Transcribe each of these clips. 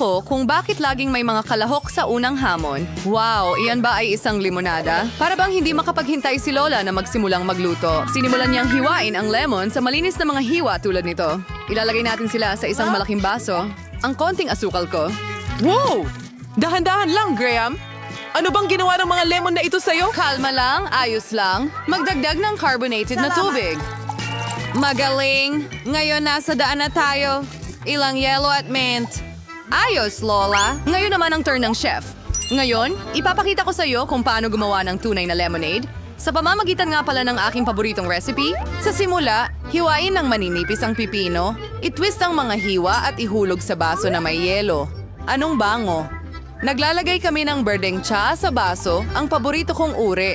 ako kung bakit laging may mga kalahok sa unang hamon. Wow, iyan ba ay isang limonada? Para bang hindi makapaghintay si Lola na magsimulang magluto. Sinimulan niyang hiwain ang lemon sa malinis na mga hiwa tulad nito. Ilalagay natin sila sa isang malaking baso. Ang konting asukal ko. Wow! Dahan-dahan lang, Graham. Ano bang ginawa ng mga lemon na ito sa'yo? Kalma lang, ayos lang. Magdagdag ng carbonated na tubig. Magaling! Ngayon nasa daan na tayo. Ilang yellow at mint. Ayos, Lola. Ngayon naman ang turn ng chef. Ngayon, ipapakita ko sa iyo kung paano gumawa ng tunay na lemonade. Sa pamamagitan nga pala ng aking paboritong recipe, sa simula, hiwain ng maninipis ang pipino, itwist ang mga hiwa at ihulog sa baso na may yelo. Anong bango? Naglalagay kami ng berdeng cha sa baso, ang paborito kong uri.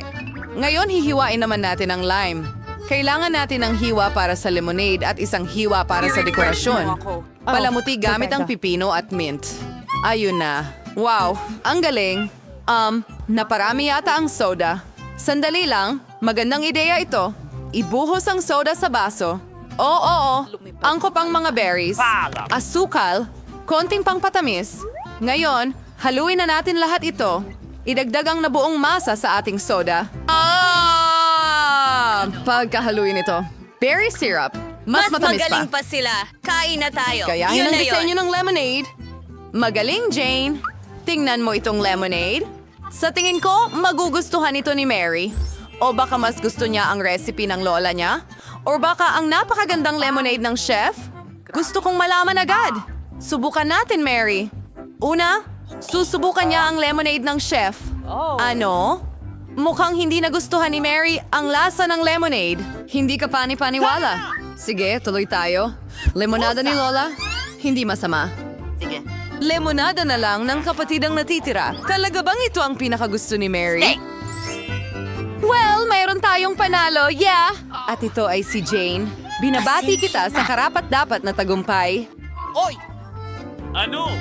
Ngayon hihiwain naman natin ang lime. Kailangan natin ng hiwa para sa lemonade at isang hiwa para sa dekorasyon. Palamuti gamit ang pipino at mint. Ayun na. Wow, ang galing. Um, naparami yata ang soda. Sandali lang, magandang ideya ito. Ibuhos ang soda sa baso. Oo, oo, angkop ang mga berries. Asukal, konting pangpatamis. Ngayon, haluin na natin lahat ito. Idagdag ang nabuong masa sa ating soda. Ah! Pagkahaluin ito. Berry syrup. Mas, Mas matamis magaling pa. pa sila. Kain na tayo. Kaya Yun ang na disenyo ng lemonade. Magaling, Jane. Tingnan mo itong lemonade. Sa tingin ko, magugustuhan ito ni Mary. O baka mas gusto niya ang recipe ng lola niya? O baka ang napakagandang lemonade ng chef? Gusto kong malaman agad. Subukan natin, Mary. Una, susubukan niya ang lemonade ng chef. Ano? Mukhang hindi nagustuhan ni Mary ang lasa ng lemonade. Hindi ka pani-paniwala. Sige, tuloy tayo. Lemonada ni Lola? Hindi masama. Sige. Lemonada na lang ng kapatid ang natitira. Talaga bang ito ang pinakagusto ni Mary? Steak. Well, mayroon tayong panalo, yeah! At ito ay si Jane. Binabati kita sa karapat-dapat na tagumpay. Oy! Ano?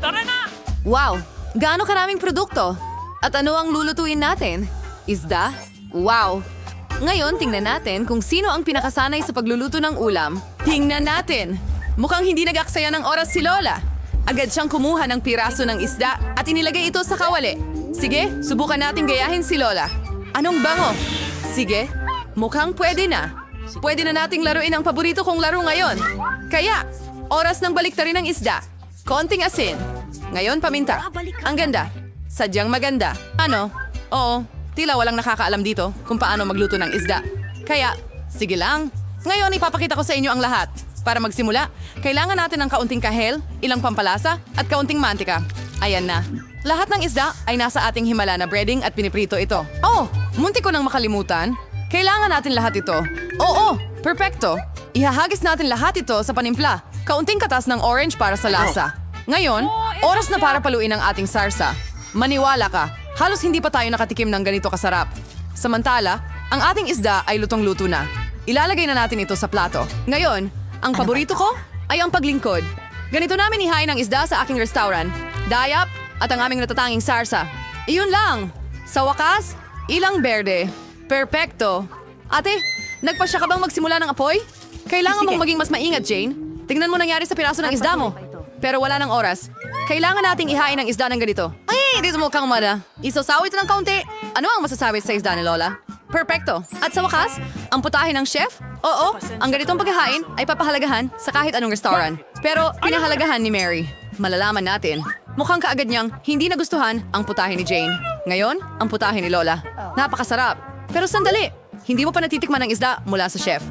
Tara na! Wow! Gaano karaming produkto? At ano ang lulutuin natin? Isda? Wow! Ngayon, tingnan natin kung sino ang pinakasanay sa pagluluto ng ulam. Tingnan natin! Mukhang hindi nag-aksaya ng oras si Lola. Agad siyang kumuha ng piraso ng isda at inilagay ito sa kawali. Sige, subukan natin gayahin si Lola. Anong bango? Sige, mukhang pwede na. Pwede na nating laruin ang paborito kong laro ngayon. Kaya, oras ng baliktarin ng isda. Konting asin. Ngayon paminta. Ang ganda. Sadyang maganda. Ano? Oo, tila walang nakakaalam dito kung paano magluto ng isda. Kaya, sige lang. Ngayon ipapakita ko sa inyo ang lahat. Para magsimula, kailangan natin ng kaunting kahel, ilang pampalasa, at kaunting mantika. Ayan na. Lahat ng isda ay nasa ating himala na breading at piniprito ito. Oh, munti ko nang makalimutan. Kailangan natin lahat ito. Oo, perfecto. Ihahagis natin lahat ito sa panimpla. Kaunting katas ng orange para sa lasa. Ngayon, oras na para paluin ang ating sarsa. Maniwala ka, halos hindi pa tayo nakatikim ng ganito kasarap. Samantala, ang ating isda ay lutong-luto na. Ilalagay na natin ito sa plato. Ngayon, ang paborito ko ay ang paglingkod. Ganito namin ihain ang isda sa aking restaurant. Dayap at ang aming natatanging sarsa. Iyon lang. Sa wakas, ilang berde. Perpekto. Ate, nagpasya ka bang magsimula ng apoy? Kailangan mong maging mas maingat, Jane. Tingnan mo nangyari sa piraso ng isda mo. Pero wala ng oras. Kailangan nating ihain ang isda ng ganito. Ay, dito mo kang mada. Isasaw ito ng kaunti. Ano ang masasabi sa isda ni Lola? Perfecto. At sa wakas, ang putahe ng chef? Oo, ang ganitong paghahain ay papahalagahan sa kahit anong restaurant. Pero pinahalagahan ni Mary. Malalaman natin. Mukhang kaagad niyang hindi nagustuhan ang putahe ni Jane. Ngayon, ang putahe ni Lola. Napakasarap. Pero sandali, hindi mo pa natitikman ang isda mula sa chef.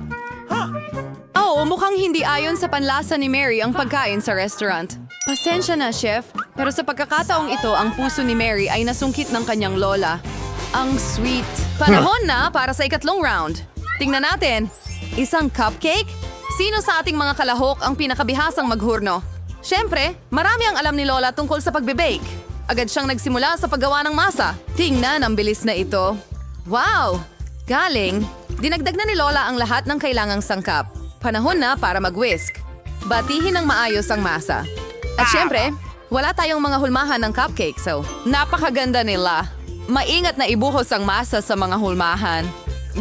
Oo, mukhang hindi ayon sa panlasa ni Mary ang pagkain sa restaurant. Pasensya na, chef. Pero sa pagkakataong ito, ang puso ni Mary ay nasungkit ng kanyang lola. Ang sweet. Panahon na para sa ikatlong round. Tingnan natin. Isang cupcake? Sino sa ating mga kalahok ang pinakabihasang maghurno? Siyempre, marami ang alam ni Lola tungkol sa pagbe-bake. Agad siyang nagsimula sa paggawa ng masa. Tingnan ang bilis na ito. Wow! Galing! Dinagdag na ni Lola ang lahat ng kailangang sangkap. Panahon na para mag-whisk. Batihin ng maayos ang masa. At syempre, wala tayong mga hulmahan ng cupcake, so napakaganda nila. Maingat na ibuhos ang masa sa mga hulmahan.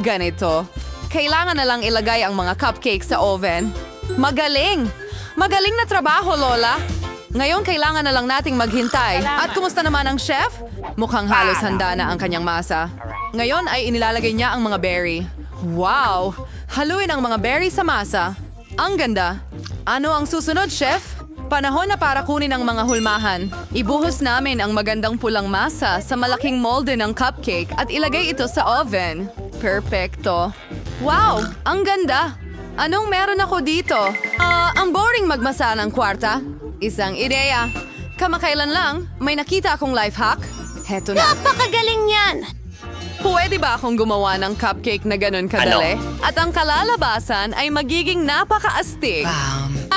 Ganito. Kailangan na lang ilagay ang mga cupcake sa oven. Magaling! Magaling na trabaho, Lola! Ngayon kailangan na lang nating maghintay. At kumusta naman ang chef? Mukhang halos handa na ang kanyang masa. Ngayon ay inilalagay niya ang mga berry. Wow! Haluin ang mga berry sa masa. Ang ganda. Ano ang susunod, chef? Panahon na para kunin ang mga hulmahan. Ibuhos namin ang magandang pulang masa sa malaking molde ng cupcake at ilagay ito sa oven. Perfecto. Wow! Ang ganda! Anong meron ako dito? Ah, ang boring magmasa ng kwarta. Isang ideya. Kamakailan lang, may nakita akong life hack. Heto na. Napakagaling yan! Pwede ba akong gumawa ng cupcake na ganun kadali? At ang kalalabasan ay magiging napakaastig.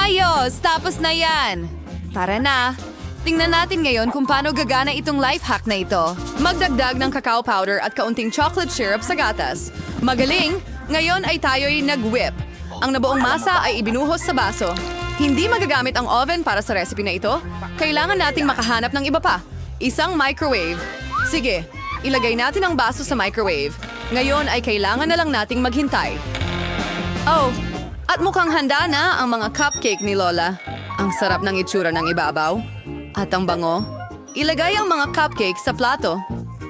Ayos! Tapos na yan! Tara na! Tingnan natin ngayon kung paano gagana itong life hack na ito. Magdagdag ng cacao powder at kaunting chocolate syrup sa gatas. Magaling! Ngayon ay tayo'y nag-whip. Ang nabuong masa ay ibinuhos sa baso. Hindi magagamit ang oven para sa recipe na ito. Kailangan nating makahanap ng iba pa. Isang microwave. Sige, ilagay natin ang baso sa microwave. Ngayon ay kailangan na lang nating maghintay. Oh, at mukhang handa na ang mga cupcake ni Lola. Ang sarap ng itsura ng ibabaw. At ang bango. Ilagay ang mga cupcake sa plato.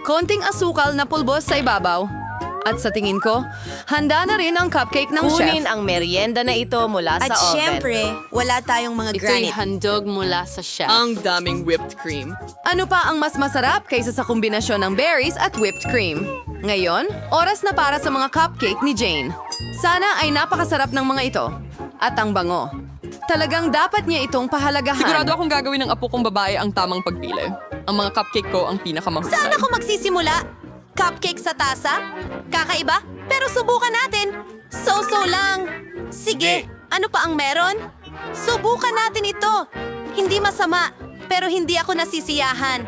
Konting asukal na pulbos sa ibabaw. At sa tingin ko, handa na rin ang cupcake ng Kunin chef. ang merienda na ito mula At sa oven. syempre, wala tayong mga granite. handog mula sa chef. Ang daming whipped cream. Ano pa ang mas masarap kaysa sa kombinasyon ng berries at whipped cream? Ngayon, oras na para sa mga cupcake ni Jane. Sana ay napakasarap ng mga ito. At ang bango. Talagang dapat niya itong pahalagahan. Sigurado akong gagawin ng apo kong babae ang tamang pagpili. Ang mga cupcake ko ang pinakamahusay. Saan ako magsisimula? Cupcake sa tasa? Kakaiba? Pero subukan natin. So-so lang. Sige, ano pa ang meron? Subukan natin ito. Hindi masama, pero hindi ako nasisiyahan.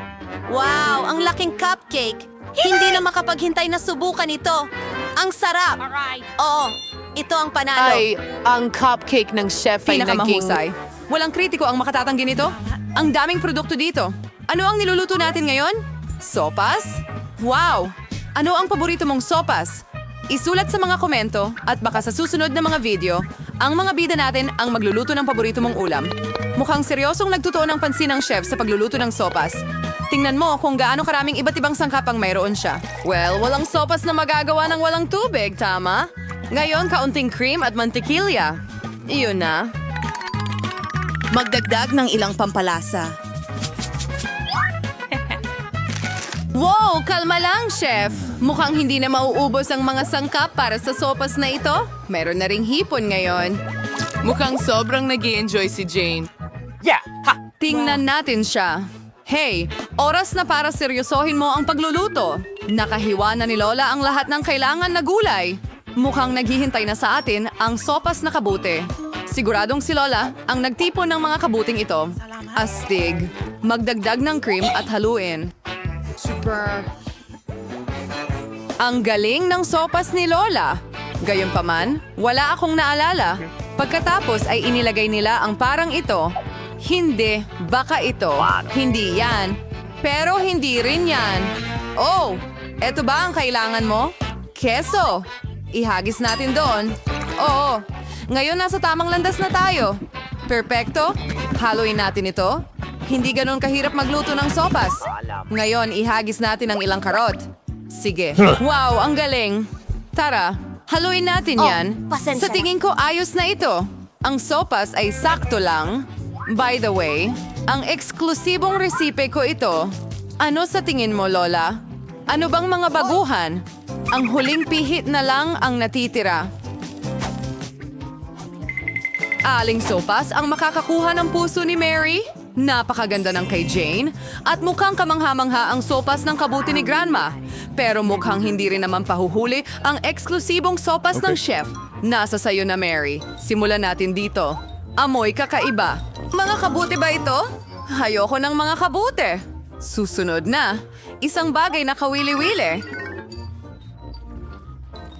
Wow, ang laking cupcake. Hindi na makapaghintay na subukan ito. Ang sarap. Oo, ito ang panalo. Ay, ang cupcake ng chef ay naging... Pinakamahusay. Walang kritiko ang makatatanggi nito. Ang daming produkto dito. Ano ang niluluto natin ngayon? Sopas? Wow! Ano ang paborito mong sopas? Isulat sa mga komento at baka sa susunod na mga video, ang mga bida natin ang magluluto ng paborito mong ulam. Mukhang seryosong nagtutuon ng pansin ng chef sa pagluluto ng sopas. Tingnan mo kung gaano karaming iba't ibang sangkap ang mayroon siya. Well, walang sopas na magagawa ng walang tubig, tama? Ngayon, kaunting cream at mantikilya. Iyon na. Magdagdag ng ilang pampalasa. Wow! Kalma lang, chef! Mukhang hindi na mauubos ang mga sangkap para sa sopas na ito. Meron na ring hipon ngayon. Mukhang sobrang nag enjoy si Jane. Yeah! Ha! Tingnan natin siya. Hey, oras na para seryosohin mo ang pagluluto. Nakahiwa na ni Lola ang lahat ng kailangan na gulay. Mukhang naghihintay na sa atin ang sopas na kabute. Siguradong si Lola ang nagtipon ng mga kabuting ito. Astig. Magdagdag ng cream at haluin. Ang galing ng sopas ni Lola. Gayunpaman, wala akong naalala. Pagkatapos ay inilagay nila ang parang ito. Hindi, baka ito. Hindi yan. Pero hindi rin yan. Oh, eto ba ang kailangan mo? Keso. Ihagis natin doon. Oo, ngayon nasa tamang landas na tayo. Perpekto. Haluin natin ito. Hindi ganun kahirap magluto ng sopas. Ngayon, ihagis natin ang ilang karot. Sige. Wow, ang galing. Tara, haluin natin Oh, yan. pasensya Sa tingin ko, ayos na ito. Ang sopas ay sakto lang. By the way, ang eksklusibong resipe ko ito. Ano sa tingin mo, Lola? Ano bang mga baguhan? Ang huling pihit na lang ang natitira. Aling sopas ang makakakuha ng puso ni Mary? Napakaganda ng kay Jane. At mukhang kamangha-mangha ang sopas ng kabuti ni Grandma. Pero mukhang hindi rin naman pahuhuli ang eksklusibong sopas ng chef. Nasa sayo na Mary. Simulan natin dito. Amoy kakaiba. Mga kabuti ba ito? Hayoko ng mga kabute. Susunod na. Isang bagay na kawili-wili.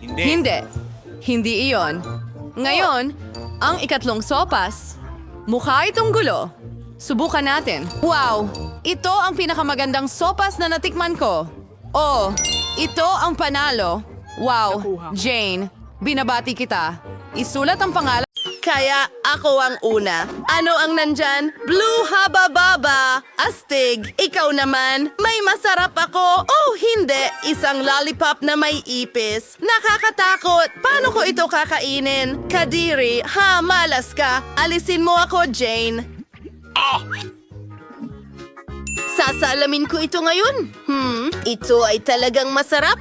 Hindi. Hindi. Hindi iyon. Ngayon, ang ikatlong sopas. Mukha itong gulo. Subukan natin. Wow! Ito ang pinakamagandang sopas na natikman ko. Oh, ito ang panalo. Wow, Jane, binabati kita. Isulat ang pangalan Kaya ako ang una. Ano ang nandyan? Blue Habababa! Astig! Ikaw naman, may masarap ako! Oh, hindi! Isang lollipop na may ipis. Nakakatakot! Paano ko ito kakainin? Kadiri, ha, malas ka. Alisin mo ako, Jane. Sasalamin ko ito ngayon. Hmm, ito ay talagang masarap.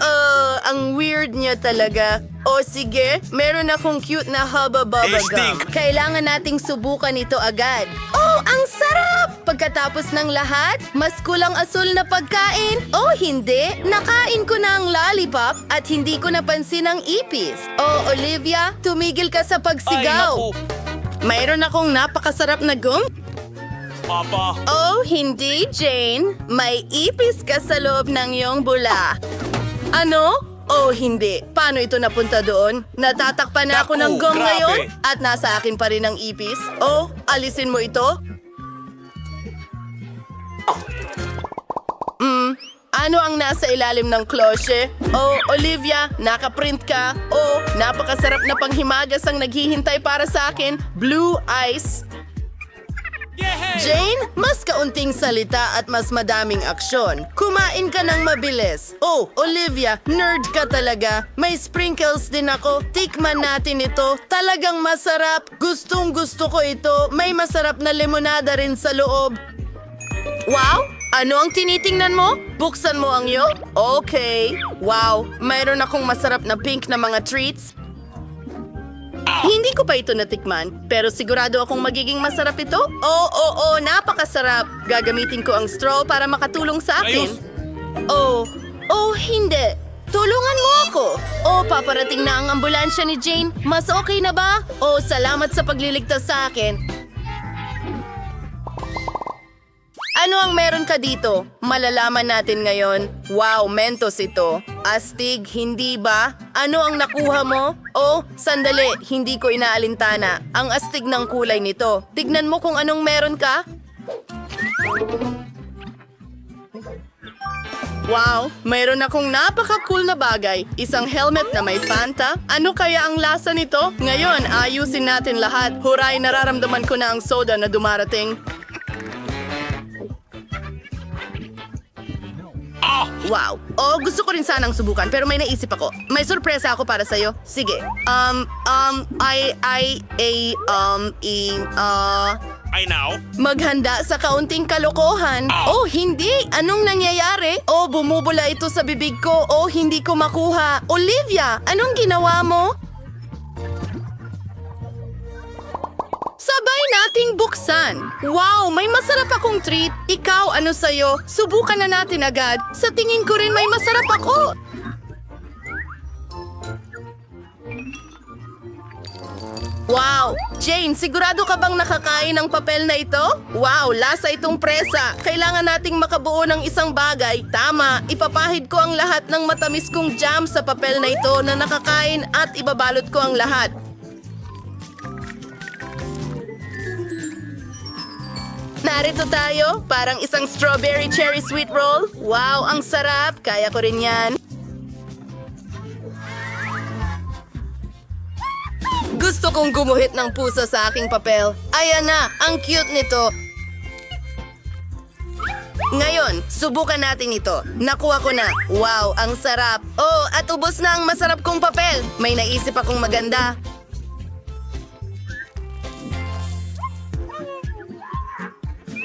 Uh, ang weird niya talaga. O sige, meron akong cute na hubba bubba gum. Kailangan nating subukan ito agad. Oh, ang sarap! Pagkatapos ng lahat, mas kulang asul na pagkain. Oh, hindi. Nakain ko na ang lollipop at hindi ko napansin ang ipis. Oh, Olivia, tumigil ka sa pagsigaw. Mayroon akong napakasarap na gum Papa. Oh, hindi, Jane. May ipis ka sa loob ng iyong bula. Ano? Oh, hindi. Paano ito napunta doon? Natatakpan na ako Naku, ng grabe. ngayon at nasa akin pa rin ang ipis. Oh, alisin mo ito. Hmm, ano ang nasa ilalim ng klosye? Oh, Olivia, nakaprint ka. Oh, napakasarap na panghimagas ang naghihintay para sa akin. Blue ice. Jane, mas kaunting salita at mas madaming aksyon. Kumain ka ng mabilis. Oh, Olivia, nerd ka talaga. May sprinkles din ako. Tikman natin ito. Talagang masarap. Gustong gusto ko ito. May masarap na limonada rin sa loob. Wow! Ano ang tinitingnan mo? Buksan mo ang iyo? Okay. Wow, mayroon akong masarap na pink na mga treats. Hindi ko pa ito natikman, pero sigurado akong magiging masarap ito. Oo, oo, oo, napakasarap. Gagamitin ko ang straw para makatulong sa akin. Ayos. Oh, oh, hindi. Tulungan mo ako. Oh, paparating na ang ambulansya ni Jane. Mas okay na ba? Oh, salamat sa pagliligtas sa akin. Ano ang meron ka dito? Malalaman natin ngayon. Wow, Mentos ito. Astig, hindi ba? Ano ang nakuha mo? Oh, sandali, hindi ko inaalintana. Ang astig ng kulay nito. Tignan mo kung anong meron ka. Wow, mayroon akong napaka-cool na bagay. Isang helmet na may Fanta. Ano kaya ang lasa nito? Ngayon, ayusin natin lahat. Huray, nararamdaman ko na ang soda na dumarating. Wow. Oh, gusto ko rin sanang subukan pero may naisip ako. May sorpresa ako para sa'yo. Sige. Um, um, I, I, A, um, E, uh, I now. Maghanda sa kaunting kalokohan. Oh, hindi! Anong nangyayari? Oh, bumubula ito sa bibig ko. Oh, hindi ko makuha. Olivia, anong ginawa mo? Sabay nating buksan. Wow, may masarap akong treat. Ikaw, ano sa'yo? Subukan na natin agad. Sa tingin ko rin may masarap ako. Wow! Jane, sigurado ka bang nakakain ng papel na ito? Wow, lasa itong presa. Kailangan nating makabuo ng isang bagay. Tama, ipapahid ko ang lahat ng matamis kong jam sa papel na ito na nakakain at ibabalot ko ang lahat. Narito tayo, parang isang strawberry cherry sweet roll. Wow, ang sarap. Kaya ko rin yan. Gusto kong gumuhit ng puso sa aking papel. Ayan na, ang cute nito. Ngayon, subukan natin ito. Nakuha ko na. Wow, ang sarap. Oh, at ubos na ang masarap kong papel. May naisip akong maganda.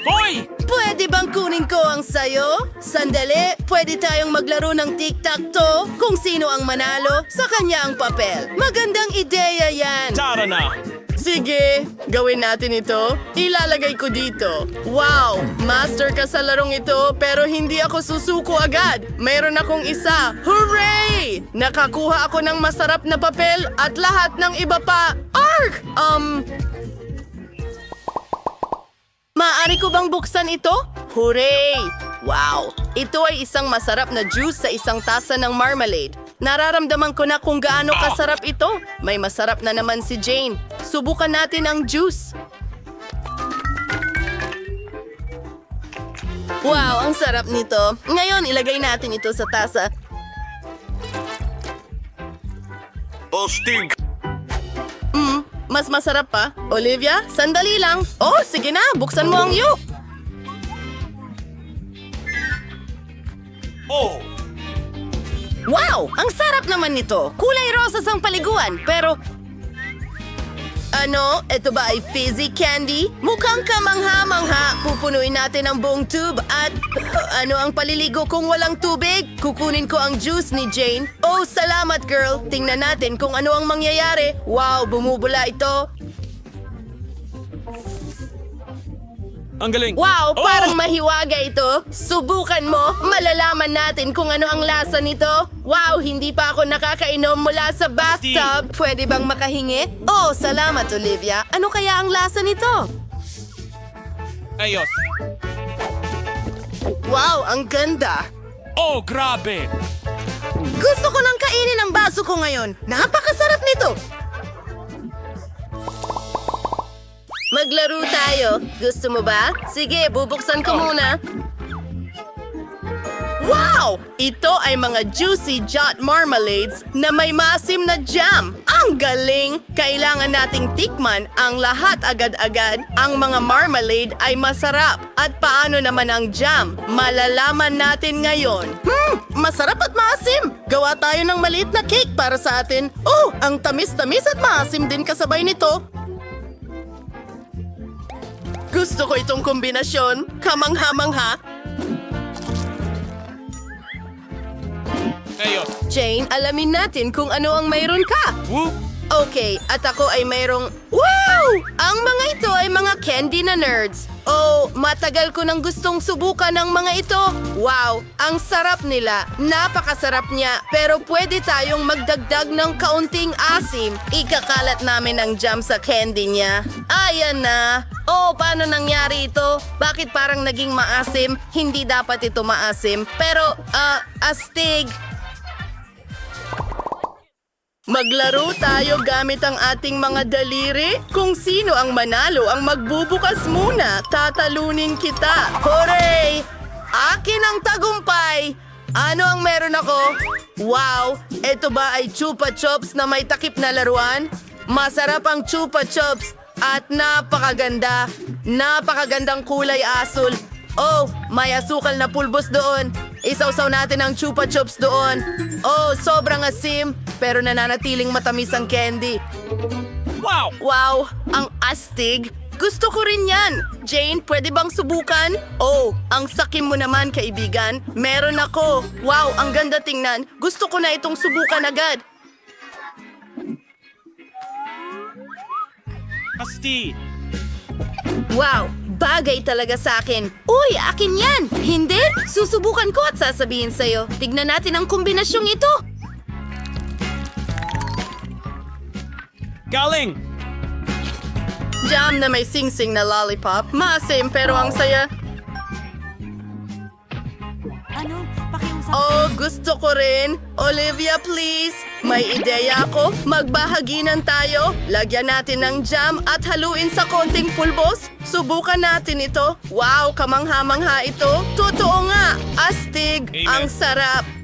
Boy! Pwede bang kunin ko ang sayo? Sandali, pwede tayong maglaro ng tic-tac-toe kung sino ang manalo sa kanya ang papel. Magandang ideya yan. Tara na. Sige, gawin natin ito. Ilalagay ko dito. Wow, master ka sa larong ito pero hindi ako susuko agad. Mayroon akong isa. Hooray! Nakakuha ako ng masarap na papel at lahat ng iba pa. Ark! Um, Maaari ko bang buksan ito? Hooray! Wow! Ito ay isang masarap na juice sa isang tasa ng marmalade. Nararamdaman ko na kung gaano kasarap ito. May masarap na naman si Jane. Subukan natin ang juice. Wow, ang sarap nito. Ngayon, ilagay natin ito sa tasa. Ostig. Mas masarap pa. Olivia, sandali lang. Oh, sige na, buksan mo ang yuk. Oh! Wow! Ang sarap naman nito. Kulay rosas ang paliguan, pero... Ano? Ito ba ay fizzy candy? Mukhang kamangha-mangha. Pupunuin natin ang buong tube at... Ano ang paliligo kung walang tubig? Kukunin ko ang juice ni Jane. Oh, salamat girl. Tingnan natin kung ano ang mangyayari. Wow, bumubula ito. Ang galing! Wow, Oh! parang mahiwaga ito. Subukan mo, malalaman natin kung ano ang lasa nito. Wow, hindi pa ako nakakainom mula sa bathtub. Pwede bang makahingi? Oh, salamat Olivia. Ano kaya ang lasa nito? Ayos! Wow, ang ganda. Oh, grabe! Gusto ko nang kainin ang baso ko ngayon. Napakasarap nito. Maglaro tayo. Gusto mo ba? Sige, bubuksan ko muna. Wow! Ito ay mga juicy jot marmalades na may maasim na jam. Ang galing! Kailangan nating tikman ang lahat agad-agad. Ang mga marmalade ay masarap. At paano naman ang jam? Malalaman natin ngayon. Hmm, masarap at maasim. Gawa tayo ng maliit na cake para sa atin. Oh, ang tamis-tamis at maasim din kasabay nito. Gusto ko itong kombinasyon. Kamangha-mangha. Ayos! Jane, alamin natin kung ano ang mayroon ka. Okay, at ako ay mayroong... Wow! Ang mga ito ay mga candy na nerds. Oh, matagal ko nang gustong subukan ang mga ito. Wow, ang sarap nila. Napakasarap niya. Pero pwede tayong magdagdag ng kaunting asim. Ikakalat namin ang jam sa candy niya. Ayan na. Oh, paano nangyari ito? Bakit parang naging maasim? Hindi dapat ito maasim. Pero, ah, astig. Maglaro tayo gamit ang ating mga daliri. Kung sino ang manalo ang magbubukas muna, tatalunin kita. Hooray! Akin ang tagumpay! Ano ang meron ako? Wow! Ito ba ay chupa chops na may takip na laruan? Masarap ang chupa chops at napakaganda. Napakagandang kulay asul. Oh, may asukal na pulbos doon. Isawsaw natin ang chupa chops doon. Oh, sobrang asim, pero nananatiling matamis ang candy. Wow! Wow, ang astig. Gusto ko rin yan. Jane, pwede bang subukan? Oh, ang sakim mo naman, kaibigan. Meron ako. Wow, ang ganda tingnan. Gusto ko na itong subukan agad. Asti! Wow, bagay talaga sa akin. Uy, akin yan! Hindi? Susubukan ko at sasabihin sa'yo. Tignan natin ang kombinasyong ito. Galing! Jam na may sing-sing na lollipop. Maasim pero ang saya. Ano? Pakiusap. Oh, gusto ko rin. Olivia, please. May ideya ako. Magbahaginan tayo. Lagyan natin ng jam at haluin sa konting pulbos. Subukan natin ito. Wow, kamangha-mangha ito. Totoo nga. Astig. Amen. Ang sarap.